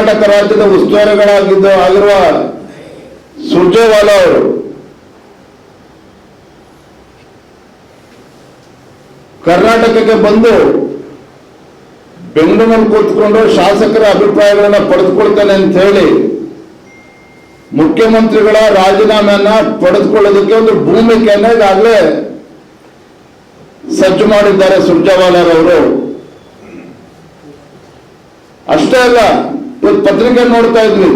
ಕರ್ನಾಟಕ ರಾಜ್ಯದ ಉಸ್ತುವಾರಿಗಳಾಗಿದ್ದ ಆಗಿರುವ ಸುರ್ಜೇವಾಲಾ ಅವರು, ಕರ್ನಾಟಕಕ್ಕೆ ಬಂದು ಬೆಂಗಳೂರಿನಲ್ಲಿ ಕೂತ್ಕೊಂಡು ಶಾಸಕರ ಅಭಿಪ್ರಾಯಗಳನ್ನ ಪಡೆದುಕೊಳ್ತಾನೆ ಅಂತ ಹೇಳಿ ಮುಖ್ಯಮಂತ್ರಿಗಳ ರಾಜೀನಾಮೆಯನ್ನ ಪಡೆದುಕೊಳ್ಳೋದಕ್ಕೆ ಒಂದು ಭೂಮಿಕೆಯನ್ನ ಈಗಾಗಲೇ ಸಜ್ಜು ಮಾಡಿದ್ದಾರೆ ಸುರ್ಜೇವಾಲಾರವರು ಅಷ್ಟೇ ಅಲ್ಲ ಇವತ್ತು ಪತ್ರಿಕೆ ನೋಡ್ತಾ ಇದ್ವಿ.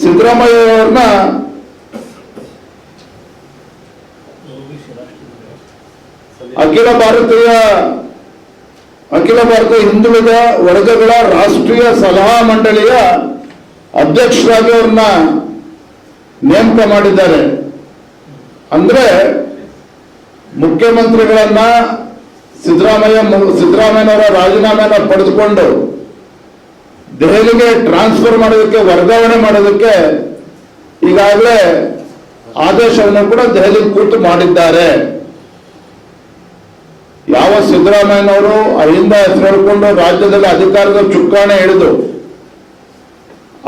ಸಿದ್ದರಾಮಯ್ಯ ಅವ್ರನ್ನ ಅಖಿಲ ಭಾರತೀಯ, ಅಖಿಲ ಭಾರತ ಹಿಂದುಳಿದ ವರ್ಗಗಳ ರಾಷ್ಟ್ರೀಯ ಸಲಹಾ ಮಂಡಳಿಯ ಅಧ್ಯಕ್ಷರಾಗಿ ಅವ್ರನ್ನ ನೇಮಕ ಮಾಡಿದ್ದಾರೆ. ಅಂದ್ರೆ ಮುಖ್ಯಮಂತ್ರಿಗಳನ್ನ ಸಿದ್ದರಾಮಯ್ಯ ಸಿದ್ದರಾಮಯ್ಯನವರ ರಾಜೀನಾಮೆಯನ್ನು ಪಡೆದುಕೊಂಡು ದೆಹಲಿಗೆ ಟ್ರಾನ್ಸ್ಫರ್ ಮಾಡೋದಕ್ಕೆ, ವರ್ಗಾವಣೆ ಮಾಡೋದಕ್ಕೆ ಈಗಾಗಲೇ ಆದೇಶವನ್ನು ಕೂಡ ದೆಹಲಿ ಕೂತು ಮಾಡಿದ್ದಾರೆ. ಯಾವ ಸಿದ್ದರಾಮಯ್ಯನವರು ಅಹಿಂದ ಹೆಸರು ಹೇಳ್ಕೊಂಡು ರಾಜ್ಯದಲ್ಲಿ ಅಧಿಕಾರದ ಚುಕ್ಕಾಣೆ ಹಿಡಿದು,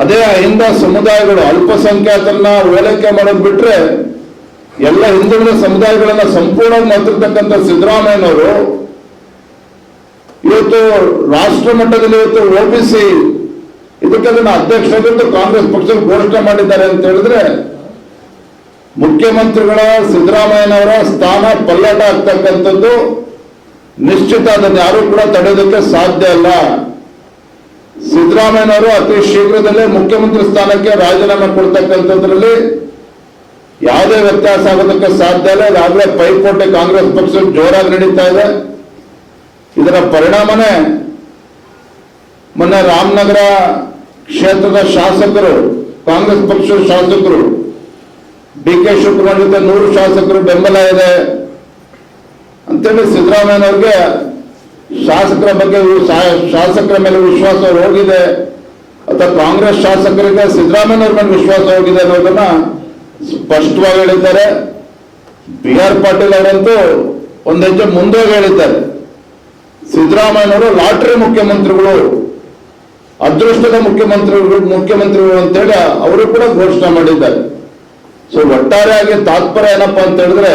ಅದೇ ಅಹಿಂದ ಸಮುದಾಯಗಳು ಅಲ್ಪಸಂಖ್ಯಾತರನ್ನ ಓಲೈಕೆ ಮಾಡೋದು ಬಿಟ್ರೆ ಎಲ್ಲ ಹಿಂದುಳಿದ ಸಮುದಾಯಗಳನ್ನ ಸಂಪೂರ್ಣವಾಗಿ ಮಾತಿರ್ತಕ್ಕಂಥ ಸಿದ್ದರಾಮಯ್ಯನವರು ಇವತ್ತು ರಾಷ್ಟ್ರ ಮಟ್ಟದಲ್ಲಿ ಇವತ್ತು ಒಬಿಸಿ ಇದಕ್ಕೆ ಅದನ್ನು ಅಧ್ಯಕ್ಷರಾಗಿದ್ದು ಕಾಂಗ್ರೆಸ್ ಪಕ್ಷ ಘೋಷಣೆ ಮಾಡಿದ್ದಾರೆ ಅಂತ ಹೇಳಿದ್ರೆ ಮುಖ್ಯಮಂತ್ರಿಗಳ ಸಿದ್ದರಾಮಯ್ಯನವರ ಸ್ಥಾನ ಪಲ್ಲಟ ಆಗ್ತಕ್ಕಂಥದ್ದು ನಿಶ್ಚಿತ ಅದನ್ನು ಯಾರು ಕೂಡ ತಡೆಯೋದಕ್ಕೆ ಸಾಧ್ಯ ಅಲ್ಲ. ಸಿದ್ದರಾಮಯ್ಯನವರು ಅತಿ ಶೀಘ್ರದಲ್ಲೇ ಮುಖ್ಯಮಂತ್ರಿ ಸ್ಥಾನಕ್ಕೆ ರಾಜೀನಾಮೆ ಕೊಡ್ತಕ್ಕಂಥದ್ರಲ್ಲಿ ಯಾವುದೇ ವ್ಯತ್ಯಾಸ ಆಗೋದಕ್ಕೆ ಸಾಧ್ಯ ಇಲ್ಲ. ಈಗಾಗಲೇ ಪೈಪೋಟಿ ಕಾಂಗ್ರೆಸ್ ಪಕ್ಷ ಜೋರಾಗಿ ನಡೀತಾ ಇದೆ. ಇದರ ಪರಿಣಾಮನೇ ಮೊನ್ನೆ ರಾಮನಗರ ಕ್ಷೇತ್ರದ ಶಾಸಕರು, ಕಾಂಗ್ರೆಸ್ ಪಕ್ಷದ ಶಾಸಕರು, ಡಿ ಕೆ ಶಿವಕುಮಾರ್ ಜೊತೆ ನೂರು ಶಾಸಕರು ಬೆಂಬಲ ಇದೆ ಅಂತೇಳಿ ಸಿದ್ದರಾಮಯ್ಯನವ್ರಿಗೆ ಶಾಸಕರ ಬಗ್ಗೆ ಶಾಸಕರ ಮೇಲೆ ವಿಶ್ವಾಸ ಹೋಗಿದೆ. ಅಥವಾ ಕಾಂಗ್ರೆಸ್ ಶಾಸಕರಿಗೆ ಸಿದ್ದರಾಮಯ್ಯನವ್ರ ಮೇಲೆ ವಿಶ್ವಾಸ ಹೋಗಿದೆ ಅನ್ನೋದನ್ನ ಸ್ಪಷ್ಟವಾಗಿ ಹೇಳಿದ್ದಾರೆ. ಬಿ ಆರ್ ಪಾಟೀಲ್ ಅವರಂತೂ ಒಂದು ಹೆಜ್ಜೆ ಮುಂದೆ ಹೇಳಿದ್ದಾರೆ. ಸಿದ್ದರಾಮಯ್ಯನವರು ಲಾಟ್ರಿ ಮುಖ್ಯಮಂತ್ರಿಗಳು, ಅದೃಷ್ಟದ ಮುಖ್ಯಮಂತ್ರಿಗಳು ಮುಖ್ಯಮಂತ್ರಿಗಳು ಅಂತೇಳಿ ಅವರು ಕೂಡ ಘೋಷಣೆ ಮಾಡಿದ್ದಾರೆ. ಸೊ ಒಟ್ಟಾರೆಯಾಗಿ ತಾತ್ಪರ್ಯ ಏನಪ್ಪಾ ಅಂತ ಹೇಳಿದ್ರೆ,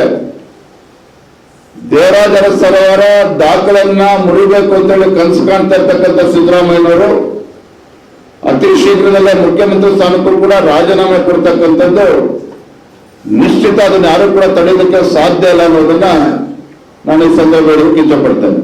ದೇವರಾಜರ ಸರೋವರ ದಾಖಲನ್ನ ಮುರಿಬೇಕು ಅಂತೇಳಿ ಕನಸು ಕಾಣ್ತಾ ಇರ್ತಕ್ಕಂಥ ಸಿದ್ದರಾಮಯ್ಯನವರು, ಅತಿ ಶೀಘ್ರದಲ್ಲೇ ಮುಖ್ಯಮಂತ್ರಿ ಸ್ಥಾನಕ್ಕೂ ಕೂಡ ರಾಜೀನಾಮೆ ಕೊಡ್ತಕ್ಕಂಥದ್ದು ನಿಶ್ಚಿತ ಅದನ್ನ ಯಾರು ಕೂಡ ತಡೆಯೋದಕ್ಕೆ ಸಾಧ್ಯ ಇಲ್ಲ ಅನ್ನೋದನ್ನ ನಾನು ಈ ಸಂದರ್ಭದಲ್ಲಿ ಇಷ್ಟಪಡ್ತೇನೆ